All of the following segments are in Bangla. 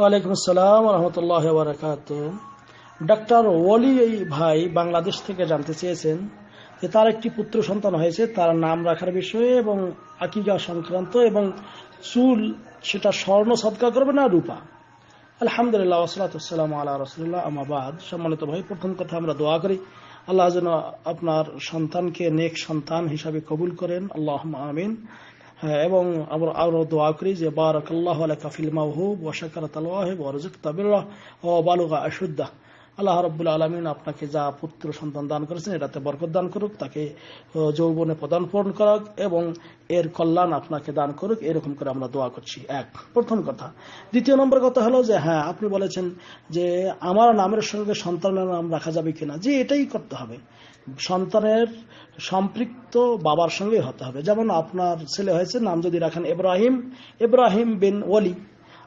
ওয়ালাইকুম আসসালাম রহমতুল্লাহ বারাকাত ডাক্তার ওয়ালি এই ভাই বাংলাদেশ থেকে জানতে চেয়েছেন যে তার একটি পুত্র সন্তান হয়েছে, তার নাম রাখার বিষয়ে এবং আকিকা সংক্রান্ত এবং চুল সেটা স্বর্ণ সদকা করবে না, রূপা। আলহামদুলিল্লাহ ওসলাতাম আল্লাহ রসুল্লাহ আমাবাদ সম্মানিত ভাই, প্রথম কথা আমরা দোয়া করি, আল্লাহ যেন আপনার সন্তানকে নেক সন্তান হিসাবে কবুল করেন। আল্লাহ আমিন। এবং আমরা আরও দোয়া করি যে বারাক আল্লাহ কাফিল মাহবুব ওয়াশাকার তালওয়াহিব ওয়ারজুক তাবিল্লাহ ও বালুগা আশুদ্দাহ আল্লাহ রব্বুল আলমিন আপনাকে যা পুত্র সন্তান দান করেছেন, এটাতে বরকত দান করুক, তাকে যৌবনে প্রদান পূরণ করুক, এবং এর কল্যাণ আপনাকে দান করুক, এরকম করে আমরা দোয়া করছি। এক, প্রথম কথা। দ্বিতীয় নম্বর কথা হলো যে হ্যাঁ আপনি বলেছেন যে, আমার নামের সঙ্গে সন্তানের নাম রাখা যাবে কিনা। যে এটাই করতে হবে। সন্তানের সম্পৃক্ত বাবার সঙ্গে হতে হবে। যেমন আপনার ছেলে হয়েছে, নাম যদি রাখেন ইব্রাহিম ইব্রাহিম বিন ওলি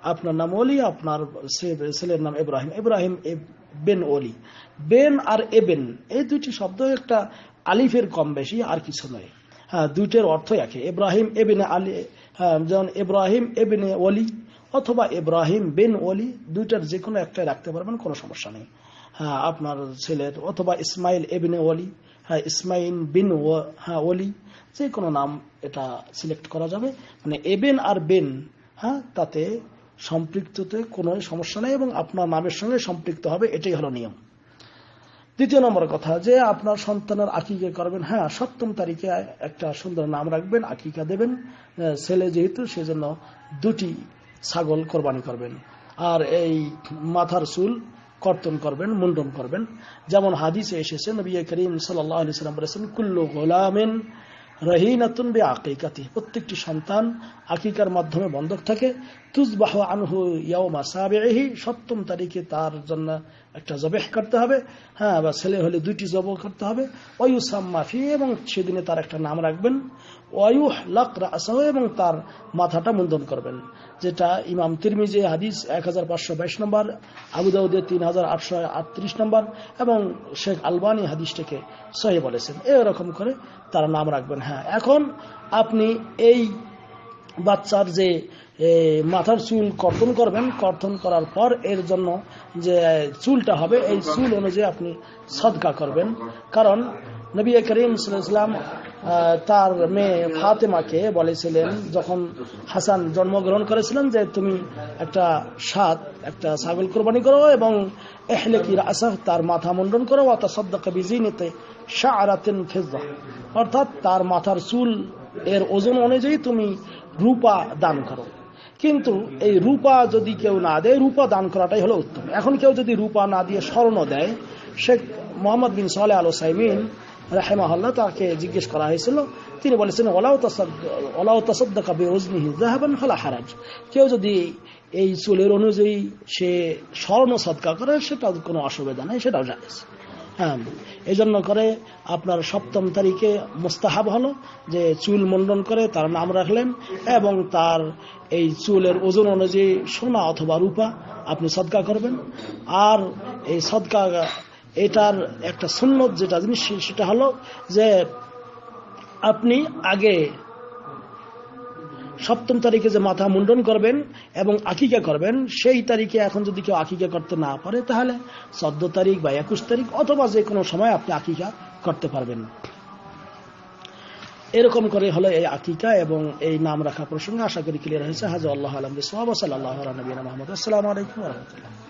আপনার নাম ওলি আপনার ছেলের নাম ইব্রাহিম। ইব্রাহিম এ- বেন ওলি। বেন আর এবেন, এই দুইটি শব্দ একটা আলিফের কম বেশি, আর কিছু নয়। হ্যাঁ দুইটার অর্থ একই ইব্রাহিম এবিনে আলী হ্যাঁ যেমন ইব্রাহিম এবিনে ওলি অথবা ইব্রাহিম বেন ওলি, দুইটার যে কোনো একটা রাখতে পারবেন, কোনো সমস্যা নেই। হ্যাঁ আপনার ছেলের অথবা ইসমাইল এবিনে ওলি হ্যাঁ ইসমাইল বিন ও- হ্যাঁ ওলি যে কোনো নাম এটা সিলেক্ট করা যাবে। মানে এবেন আর বেন হ্যাঁ তাতে সম্পৃক্ততে কোনো সমস্যা নেই এবং আপনার নামের সঙ্গে সম্পৃক্ত হবে, এটাই হলো নিয়ম। দ্বিতীয় নম্বর কথা, যে আপনার সন্তানের আকিকা করবেন হ্যাঁ সপ্তম তারিখে একটা সুন্দর নাম রাখবেন, আকিকা দেবেন ছেলে যেহেতু, সেজন্য দুটি ছাগল কোরবানি করবেন। আর এই মাথার চুল কর্তন করবেন, মুন্ডন করবেন। যেমন হাদিসে এসেছে, নবী করিম সাল্লাম বলেছেন, কুল্লু গোলামেন রহিনাতুন বে আকিকাতি প্রত্যেকটি সন্তান আকিকার মাধ্যমে বন্ধক থাকে তুজবাহ আনহু ইয়াউমা সাবেহি সপ্তম তারিখে তার জন্য একটা জবেহ করতে হবে। হ্যাঁ বা ছেলে হলে দুইটি জব করতে হবে। ওয়ুসাম মাফি এবং সেদিনে তার একটা নাম রাখবেন। ওয়ুহ লাক রাসাহ, এবং তার মাথাটা মুন্ডন করবেন। যেটা ইমাম তিরমিজে, হাদিস এক হাজার পাঁচশো বাইশ নম্বর আবুদাউদে তিন হাজার আটশো আটত্রিশ নম্বর, এবং শেখ আলবানি হাদিসটাকে সহি বলেছেন। এরকম করে তার নাম রাখবেন। হ্যাঁ এখন আপনি এই বাচ্চার যে মাথার চুল কর্তন করবেন, কর্তন করার পর এর জন্য যে চুলটা হবে, এই চুল অনুযায়ী আপনি সদকা করবেন। কারণ নবী করিম সাল্লাম তার মেয়ে ফাতেমাকে বলেছিলেন, যখন হাসান জন্মগ্রহণ করেছিলেন যে, তুমি একটা সাত, একটা ছাগল কোরবানি করো এবং এহলে কি রাসাহ, তার মাথা মুন্ডন করো অর্থাৎ সদ্দকে বিজি নিতে ফেজা অর্থাৎ তার মাথার চুল, এর ওজন অনুযায়ী তুমি রূপা দান করো। কিন্তু এই রূপা যদি কেউ না দেয়, রূপা দান করাটাই হলো উত্তম। এখন কেউ যদি রূপা না দিয়ে স্বর্ণ দেয়, শেখ মোহাম্মদ বিন সালে আলো সাইমিন রাহেমাহাল্লাহ তাকে জিজ্ঞেস করা হয়েছিল। তিনি বলেছেন ওলাও জাহাবান হলা হারাজ। কেউ যদি এই চুলের অনুযায়ী সে স্বর্ণ সদকা করে সেটা কোনো অসুবিধা নেই, সেটাও জানেস হ্যাঁ এই জন্য করে আপনার সপ্তম তারিখে মোস্তাহাব হলো, যে চুল মন্ডন করে তার নাম রাখলেন এবং তার এই চুলের ওজন অনুযায়ী সোনা অথবা রূপা আপনি সদকা করবেন। আর এই সদকা, এটার একটা সুন্নত যেটা জিনিস, সেটা হলো যে আপনি আগে সপ্তম তারিখে যে মাথা মুন্ডন করবেন এবং আকিকা করবেন, সেই তারিখে এখন যদি কেউ আকিকা করতে না পারে, তাহলে চোদ্দ তারিখ বা একুশ তারিখ অথবা যে কোনো সময় আপনি আকিকা করতে পারবেন। এরকম করে হলো এই আকিকা এবং এই নাম রাখা প্রসঙ্গে। আশা করি ক্লিয়ার হয়েছে। হাজ আল্লাহ আলম। সাল্লাহ নবীন আলাইকুম রহমতুল্লাহ।